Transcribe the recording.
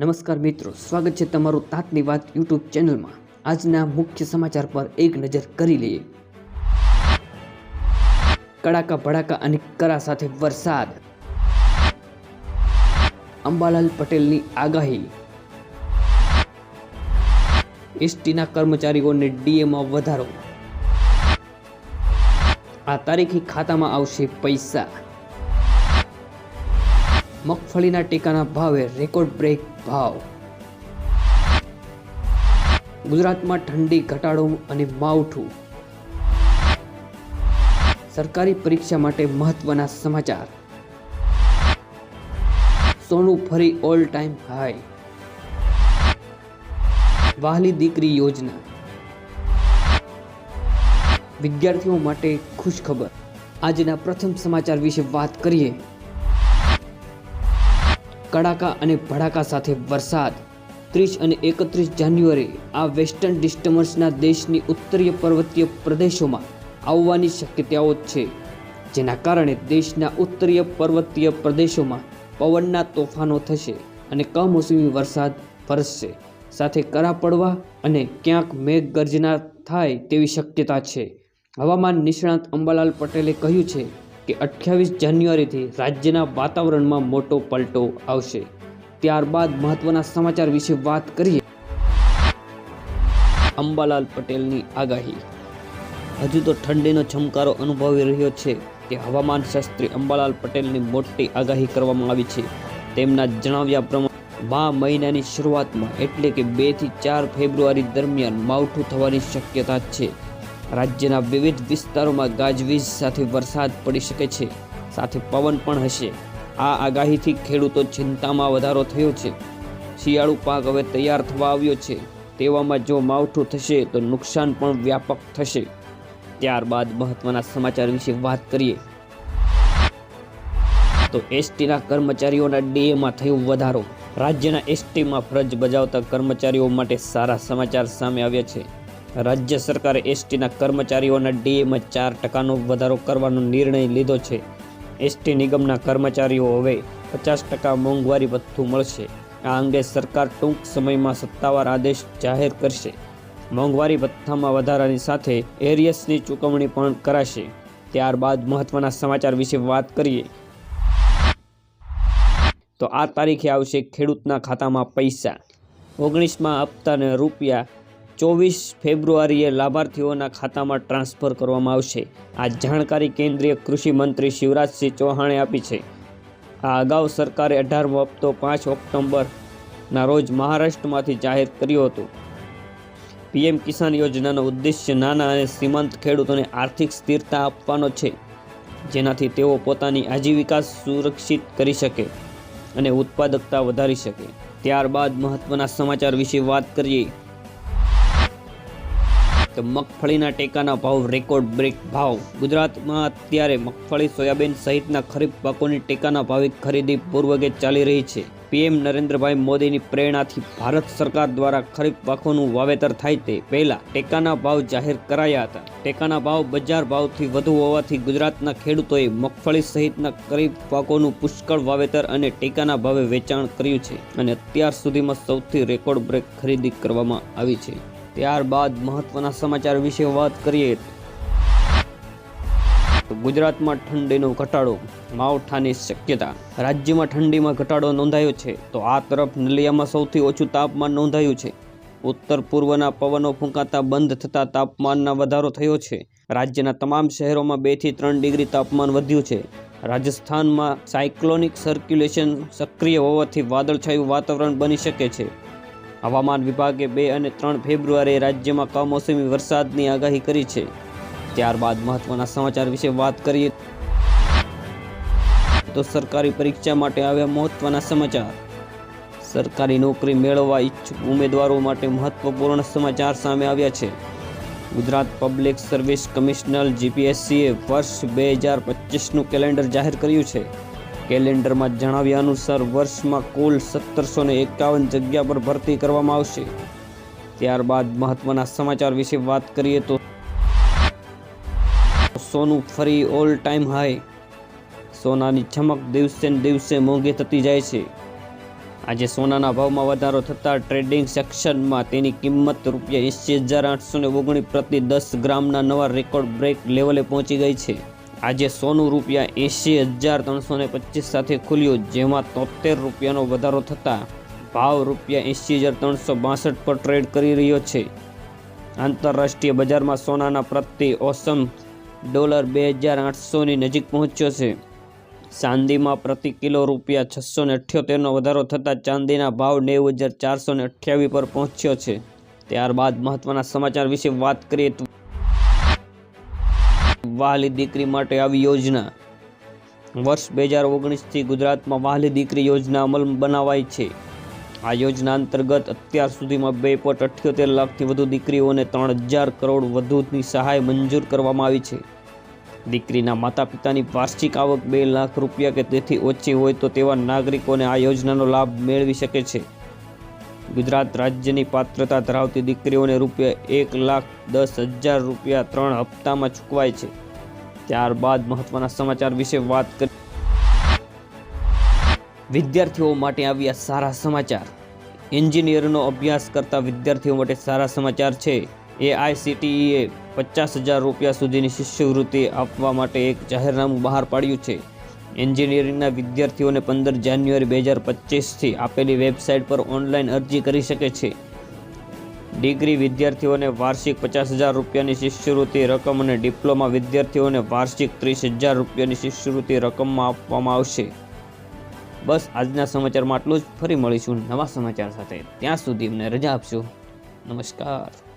નમસ્કાર મિત્રો, સ્વાગત છે તમારું તાતની વાત યુટ્યુબ ચેનલમાં. આજના મુખ્ય સમાચાર પર એક નજર કરી લઈએ. કડાકા ભડાકા અને કરા સાથે વરસાદ. અંબાલાલ પટેલની આગાહી. એસટીના કર્મચારીઓને ડીએમાં વધારો. આ તારીખે ખાતામાં આવશે પૈસા. મગફળીના ટેકાના ભાવે રેકોર્ડ બ્રેક ભાવ. ગુજરાતમાં ઠંડી ઘટાડો અને માવઠું. સરકારી પરીક્ષા માટે મહત્વના સમાચાર. સોનું ફરી ઓલ ટાઈમ હાઈ વાહલી દીકરી યોજના. વિદ્યાર્થીઓ માટે ખુશ ખબર આજના પ્રથમ સમાચાર વિશે વાત કરીએ. કડાકા અને ભડાકા સાથે વરસાદ. ત્રીસ અને એકત્રીસ જાન્યુઆરી આ વેસ્ટર્ન ડિસ્ટર્બન્સના દેશની ઉત્તરીય પર્વતીય પ્રદેશોમાં આવવાની શક્યતાઓ છે. જેના કારણે દેશના ઉત્તરીય પર્વતીય પ્રદેશોમાં પવનના તોફાનો થશે અને કમોસમી વરસાદ વરસશે. સાથે કરા પડવા અને ક્યાંક મેઘગર્જના થાય તેવી શક્યતા છે. હવામાન નિષ્ણાત અંબાલાલ પટેલે કહ્યું છે કે અઠ્યાવીસ જાન્યુઆરીથી રાજ્યના વાતાવરણમાં મોટો પલટો આવશે. ત્યારબાદ મહત્વના સમાચાર વિશે વાત કરીએ. અંબાલાલ પટેલની આગાહી. હજુ તો ઠંડીનો છમકારો અનુભવી રહ્યો છે તે હવામાન શાસ્ત્રી અંબાલાલ પટેલની મોટી આગાહી કરવામાં આવી છે. તેમના જણાવ્યા પ્રમાણે, મા મહિનાની શરૂઆતમાં એટલે કે બેથી ચાર ફેબ્રુઆરી દરમિયાન માવઠું થવાની શક્યતા છે. રાજ્યના વિવિધ વિસ્તારોમાં ગાજવીજ સાથે વરસાદ પડી શકે છે. સાથે પવન પણ હશે. આ આગાહીથી ખેડૂતો ચિંતામાં વધારો થયો છે. શિયાળુ પાક હવે તૈયાર થવા આવ્યો છે. તેવામાં જો માવઠું થશે તો નુકસાન પણ વ્યાપક થશે. ત્યારબાદ મહત્વના સમાચાર વિશે વાત કરીએ. તો એસટીના કર્મચારીઓના ડીએમાં થયો વધારો. રાજ્યના એસટીમાં ફરજ બજાવતા કર્મચારીઓ માટે સારા સમાચાર સામે આવ્યા છે. રાજ્ય સરકારે એસટીના કર્મચારીઓના ડીએમાં ચાર ટકાનો વધારો કરવાનો નિર્ણય લીધો છે. એસટી નિગમના કર્મચારીઓ હવે પચાસ ટકા મોંઘવારી ભથ્થું મળશે. આ અંગે સરકાર ટૂંક સમયમાં સત્તાવાર આદેશ જાહેર કરશે. મોંઘવારી ભથ્થામાં વધારાની સાથે એરિયસની ચૂકવણી પણ કરાશે. ત્યારબાદ મહત્વના સમાચાર વિશે વાત કરીએ. તો આ તારીખે આવશે ખેડૂતના ખાતામાં પૈસા. ઓગણીસમાં હપ્તાને રૂપિયા ચોવીસ ફેબ્રુઆરીએ લાભાર્થીઓના ખાતામાં ટ્રાન્સફર કરવામાં આવશે. આ જાણકારી કેન્દ્રીય કૃષિ મંત્રી શિવરાજસિંહ ચૌહાણે આપી છે. આ અગાઉ સરકારે અઢારમો હપ્તો પાંચ ઓક્ટોબરના રોજ મહારાષ્ટ્રમાંથી જાહેર કર્યો હતો. પીએમ કિસાન યોજનાનો ઉદ્દેશ્ય નાના અને સીમાંત ખેડૂતોને આર્થિક સ્થિરતા આપવાનો છે, જેનાથી તેઓ પોતાની આજીવિકા સુરક્ષિત કરી શકે અને ઉત્પાદકતા વધારી શકે. ત્યારબાદ મહત્ત્વના સમાચાર વિશે વાત કરીએ. તો મગફળીના ટેકાના ભાવ રેકોર્ડ બ્રેક ભાવ. ગુજરાતમાં અત્યારે મગફળી સોયાબીન સહિતના ખરીફ પાકોની ટેકાના ભાવે ખરીદી પૂર્વગે ચાલી રહી છે. પીએમ નરેન્દ્રભાઈ મોદીની પ્રેરણાથી ભારત સરકાર દ્વારા ખરીફ પાકોનું વાવેતર થાય તે પહેલા ટેકાના ભાવ જાહેર કરાયા હતા. ટેકાના ભાવ બજાર ભાવથી વધુ હોવાથી ગુજરાતના ખેડૂતોએ મગફળી સહિતના ખરીફ પાકોનું પુષ્કળ વાવેતર અને ટેકાના ભાવે વેચાણ કર્યું છે અને અત્યાર સુધીમાં સૌથી રેકોર્ડ બ્રેક ખરીદી કરવામાં આવી છે. ત્યારબાદ મહત્વના સમાચાર વિશે વાત કરીએ. ગુજરાતમાં ઠંડીનો ઘટાડો માવઠાની શક્યતા. રાજ્યમાં ઠંડીમાં ઘટાડો નોંધાયો છે. તો આ તરફ નલિયામાં સૌથી ઓછું તાપમાન નોંધાયું છે. ઉત્તર પૂર્વના પવનો ફૂંકાતા બંધ થતાં તાપમાનના વધારો થયો છે. રાજ્યના તમામ શહેરોમાં બેથી ત્રણ ડિગ્રી તાપમાન વધ્યું છે. રાજસ્થાનમાં સાયક્લોનિક સર્ક્યુલેશન સક્રિય હોવાથી વાદળછાયું વાતાવરણ બની શકે છે. હવામાન વિભાગે બે અને ત્રણ ફેબ્રુઆરીએ રાજ્યમાં કમોસમી વરસાદની આગાહી કરી છે. ત્યારબાદ મહત્વના સમાચાર વિશે વાત કરીએ તો સરકારી પરીક્ષા માટે આવ્યા મહત્વના સમાચાર. સરકારી નોકરી મેળવવા ઈચ્છુક ઉમેદવારો માટે મહત્વપૂર્ણ સમાચાર સામે આવ્યા છે. ગુજરાત પબ્લિક સર્વિસ કમિશનર જીપીએસસીએ વર્ષ બે હજાર પચીસનું કેલેન્ડર જાહેર કર્યું છે. કેલેન્ડરમાં જણાવ્યા અનુસાર વર્ષમાં કુલ સત્તરસો ને એકાવન જગ્યા પર ભરતી કરવામાં આવશે. ત્યારબાદ મહત્વના સમાચાર વિશે વાત કરીએ તો સોનું ફરી ઓલ ટાઈમ હાઈ સોનાની ચમક દિવસે ને દિવસે મોંઘી થતી જાય છે. આજે સોનાના ભાવમાં વધારો થતાં ટ્રેડિંગ સેક્શનમાં તેની કિંમત રૂપિયા એંસી હજાર આઠસો ને ઓગણીસ પ્રતિ દસ ગ્રામના નવા રેકોર્ડ બ્રેક લેવલે પહોંચી ગઈ છે. આજે સોનું રૂપિયા એંશી હજાર ત્રણસો ને પચીસ સાથે ખુલ્યું, જેમાં તોતેર રૂપિયાનો વધારો થતાં ભાવ રૂપિયા એંસી હજાર ત્રણસો બાસઠ પર ટ્રેડ કરી રહ્યો છે. આંતરરાષ્ટ્રીય બજારમાં સોનાના પ્રતિ ઓસમ ડોલર બે હજાર આઠસોની નજીક પહોંચ્યો છે. ચાંદીમાં પ્રતિ કિલો રૂપિયા છસો ને અઠ્યોતેરનો વધારો થતાં ચાંદીના ભાવ નેવું હજાર ચારસો ને અઠ્યાવીસ પર પહોંચ્યો છે. ત્યારબાદ મહત્વના સમાચાર વિશે વાત કરીએ તો વહાલી દીકરી માટે આવી યોજના. વર્ષ બે હજાર ઓગણીસથી ગુજરાતમાં વહાલી દીકરી યોજના અમલ બનાવાઈ છે. આ યોજના અંતર્ગત અત્યાર સુધીમાં બે પોઈન્ટ અઠ્યોતેર લાખથી વધુ દીકરીઓને ત્રણ હજાર કરોડ વધુની સહાય મંજૂર કરવામાં આવી છે. દીકરીના માતા પિતાની વાર્ષિક આવક બે લાખ રૂપિયા કે તેથી ઓછી હોય તો તેવા નાગરિકોને આ યોજનાનો લાભ મેળવી શકે છે. ગુજરાત રાજ્યની પાત્રતા ધરાવતી દીકરીઓને રૂપિયા એક લાખ દસ હજાર રૂપિયા ત્રણ હપ્તામાં ચૂકવાય છે. ત્યારબાદ મહત્વના સમાચાર વિશે વાત કરી. વિદ્યાર્થીઓ માટે આવ્યા સારા સમાચાર. એન્જિનિયરનો અભ્યાસ કરતા વિદ્યાર્થીઓ માટે સારા સમાચાર છે. એઆઈસીટીઈએ પચાસ હજાર રૂપિયા સુધીની શિષ્યવૃત્તિ આપવા માટે એક જાહેરનામું બહાર પાડ્યું છે. એન્જિનિયરિંગના વિદ્યાર્થીઓને પંદર જાન્યુઆરી બે હજાર પચીસથી આપેલી વેબસાઇટ પર ઓનલાઈન અરજી કરી શકે છે. ડિગ્રી વિદ્યાર્થીઓને વાર્ષિક પચાસ હજાર રૂપિયાની શિષ્યવૃત્તિ રકમ અને ડિપ્લોમા વિદ્યાર્થીઓને વાર્ષિક ત્રીસ હજાર રૂપિયાની શિષ્યવૃત્તિ રકમમાં આપવામાં આવશે. બસ આજના સમાચારમાં આટલું જ. ફરી મળીશું નવા સમાચાર સાથે. ત્યાં સુધી અમને રજા આપશો. નમસ્કાર.